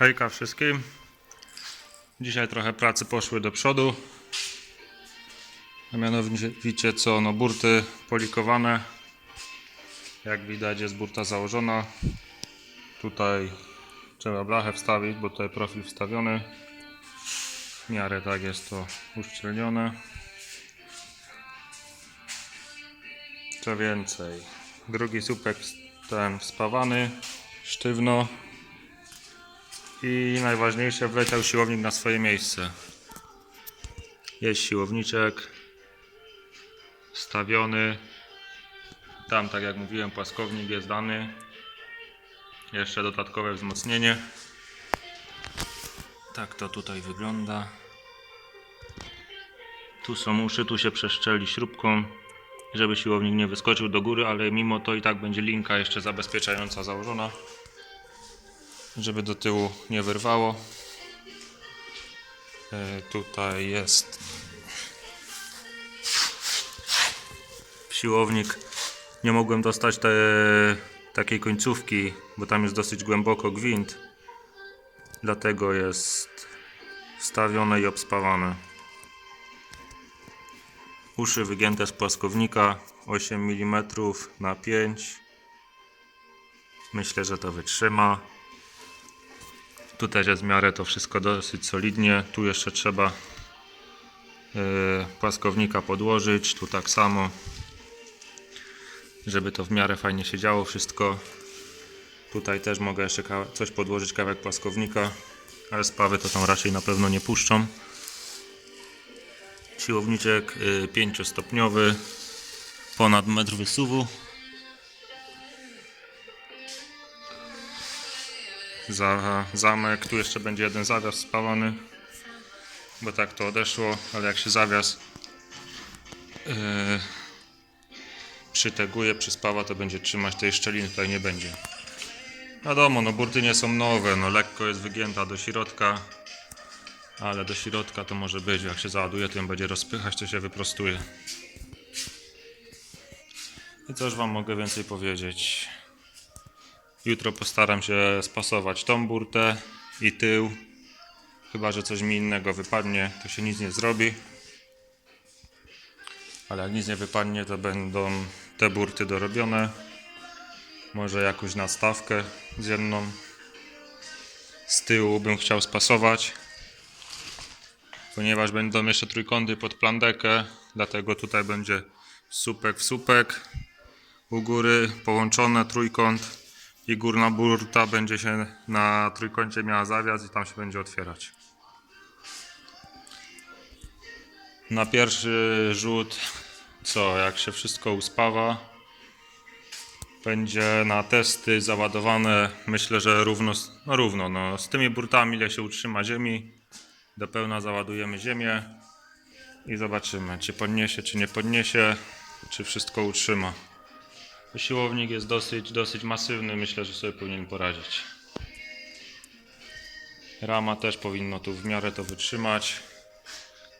Hejka wszystkim. Dzisiaj trochę pracy poszły do przodu. A mianowicie co, no burty polikowane. Jak widać jest burta założona. Tutaj trzeba blachę wstawić, bo tutaj profil wstawiony. W miarę tak jest to uszczelnione. Co więcej, drugi słupek ten wspawany, sztywno. I najważniejsze, wleciał siłownik na swoje miejsce. Jest siłowniczek stawiony. Tam, tak jak mówiłem, płaskownik jest dany. Jeszcze dodatkowe wzmocnienie. Tak to tutaj wygląda. Tu są uszy, tu się przeszczeli śrubką, żeby siłownik nie wyskoczył do góry, ale mimo to i tak będzie linka jeszcze zabezpieczająca założona żeby do tyłu nie wyrwało. E, Tutaj jest siłownik. Nie mogłem dostać te, takiej końcówki, bo tam jest dosyć głęboko gwint. Dlatego jest wstawione i obspawane. Uszy wygięte z płaskownika 8 mm na 5. Myślę, że to wytrzyma. Tu też jest w miarę to wszystko dosyć solidnie. Tu jeszcze trzeba yy, płaskownika podłożyć. Tu tak samo. Żeby to w miarę fajnie się działo wszystko. Tutaj też mogę jeszcze coś podłożyć, kawałek płaskownika. Ale spawy to tam raczej na pewno nie puszczą. Siłowniczek yy, 5-stopniowy. Ponad metr wysuwu. Za zamek. Tu jeszcze będzie jeden zawias spalony, bo tak to odeszło, ale jak się zawias yy, przyteguje, przyspawa, to będzie trzymać tej szczeliny, tutaj nie będzie. Wiadomo, no burty nie są nowe, no lekko jest wygięta do środka, ale do środka to może być, jak się załaduje, to ją będzie rozpychać, to się wyprostuje. I co już Wam mogę więcej powiedzieć? Jutro postaram się spasować tą burtę i tył. Chyba, że coś mi innego wypadnie, to się nic nie zrobi. Ale jak nic nie wypadnie, to będą te burty dorobione. Może jakąś nastawkę z jedną. Z tyłu bym chciał spasować. Ponieważ będą jeszcze trójkąty pod plandekę, dlatego tutaj będzie słupek w słupek. U góry połączone trójkąt i górna burta będzie się na trójkącie miała zawias i tam się będzie otwierać. Na pierwszy rzut, co jak się wszystko uspawa, będzie na testy załadowane, myślę, że równo, no równo, no, z tymi burtami ile się utrzyma ziemi, do pełna załadujemy ziemię i zobaczymy, czy podniesie, czy nie podniesie, czy wszystko utrzyma. Siłownik jest dosyć, dosyć masywny, myślę, że sobie powinien poradzić. Rama też powinno tu w miarę to wytrzymać.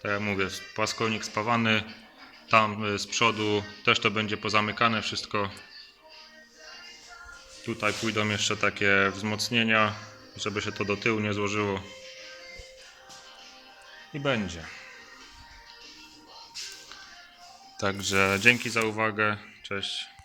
Tak jak mówię, płaskownik spawany. Tam y, z przodu też to będzie pozamykane wszystko. Tutaj pójdą jeszcze takie wzmocnienia, żeby się to do tyłu nie złożyło. I będzie. Także dzięki za uwagę. Cześć.